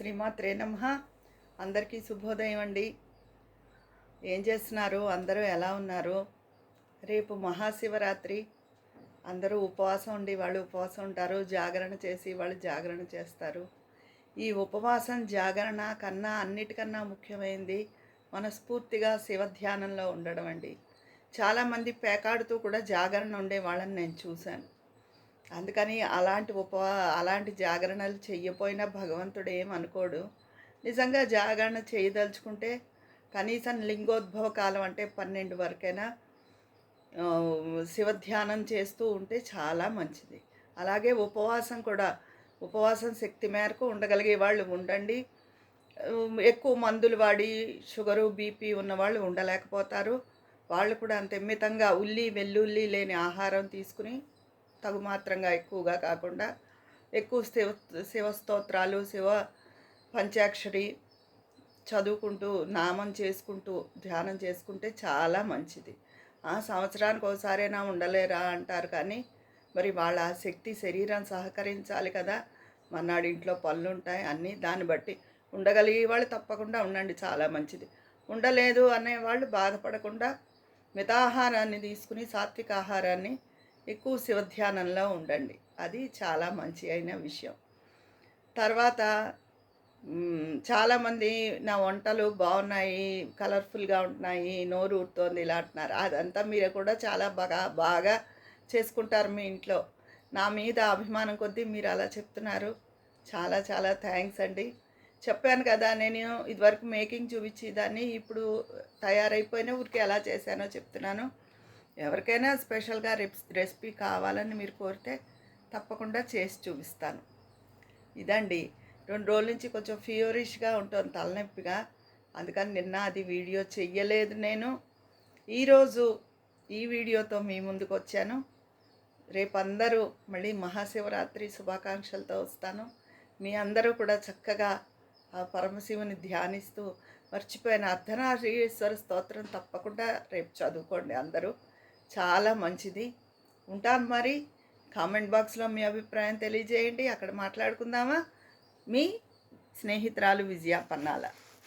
శ్రీమాత్రే నమ. అందరికీ శుభోదయం అండి. ఏం చేస్తున్నారు? అందరూ ఎలా ఉన్నారు? రేపు మహాశివరాత్రి. అందరూ ఉపవాసం ఉండి వాళ్ళు ఉపవాసం ఉంటారు జాగరణ చేసి వాళ్ళు జాగరణ చేస్తారు. ఈ ఉపవాసం జాగరణ కన్నా అన్నిటికన్నా ముఖ్యమైనది మనస్ఫూర్తిగా శివ ధ్యానంలో ఉండడం అండి. చాలామంది పేకాడుతూ కూడా జాగరణ ఉండే వాళ్ళని నేను చూశాను. అందుకని అలాంటి ఉపవా అలాంటి జాగరణలు చెయ్యపోయినా భగవంతుడు ఏమనుకోడు నిజంగా జాగరణ చేయదలుచుకుంటే కనీసం లింగోద్భవ కాలం అంటే పన్నెండు వరకైనా శివధ్యానం చేస్తూ ఉంటే చాలా మంచిది. అలాగే ఉపవాసం కూడా ఉపవాసం శక్తి మేరకు ఉండగలిగే వాళ్ళు ఉండండి. ఎక్కువ మందులు వాడి షుగరు బీపీ ఉన్నవాళ్ళు ఉండలేకపోతారు. వాళ్ళు కూడా అంత మితంగా ఉల్లి వెల్లుల్లి లేని ఆహారం తీసుకుని తగు మాత్రంగా ఎక్కువగా కాకుండా ఎక్కువ శివ శివ స్తోత్రాలు శివ పంచాక్షరి చదువుకుంటూ నామం చేసుకుంటూ ధ్యానం చేసుకుంటే చాలా మంచిది. ఆ సంవత్సరానికి ఒకసారైనా ఉండలేరా అంటారు కానీ మరి వాళ్ళ శక్తి శరీరం సహకరించాలి కదా. మన్నాడు ఇంట్లో పనులు ఉంటాయి అన్నీ దాన్ని బట్టి ఉండగలిగే వాళ్ళు తప్పకుండా ఉండండి చాలా మంచిది. ఉండలేదు అనేవాళ్ళు బాధపడకుండా మితాహారాన్ని తీసుకుని సాత్విక ఆహారాన్ని ఎక్కువ శివధ్యానంలో ఉండండి. అది చాలా మంచి అయిన విషయం. తర్వాత చాలామంది నా వంటలు బాగున్నాయి కలర్ఫుల్గా ఉంటున్నాయి నోరు ఊరుతోంది ఇలా అంటున్నారు. అదంతా మీరు కూడా చాలా బాగా బాగా చేసుకుంటారు మీ ఇంట్లో. నా మీద అభిమానం కొద్దీ మీరు అలా చెప్తున్నారు. చాలా చాలా థ్యాంక్స్ అండి. చెప్పాను కదా నేను ఇదివరకు మేకింగ్ చూపించేదాన్ని ఇప్పుడు తయారైపోయిన ఊరికి ఎలా చేశానో చెప్తున్నాను. ఎవరికైనా స్పెషల్గా రెసిపీ కావాలని మీరు కోరితే తప్పకుండా చేసి చూపిస్తాను. ఇదండి. రెండు రోజుల నుంచి కొంచెం ఫీవరిష్గా ఉంటుంది తలనొప్పిగా. అందుకని నిన్న అది వీడియో చెయ్యలేదు నేను. ఈరోజు ఈ వీడియోతో మీ ముందుకు వచ్చాను. రేపు అందరూ మళ్ళీ మహాశివరాత్రి శుభాకాంక్షలతో వస్తాను. మీ అందరూ కూడా చక్కగా ఆ పరమశివుని ధ్యానిస్తూ మర్చిపోయిన అర్ధనారీశ్వర స్తోత్రం తప్పకుండా రేపు చదువుకోండి అందరూ. చాలా మంచిది. ఉంటాను మరి. కామెంట్ బాక్స్లో మీ అభిప్రాయం తెలియజేయండి. అక్కడ మాట్లాడుకుందామా? మీ స్నేహితురాలు విజయ పన్నాల.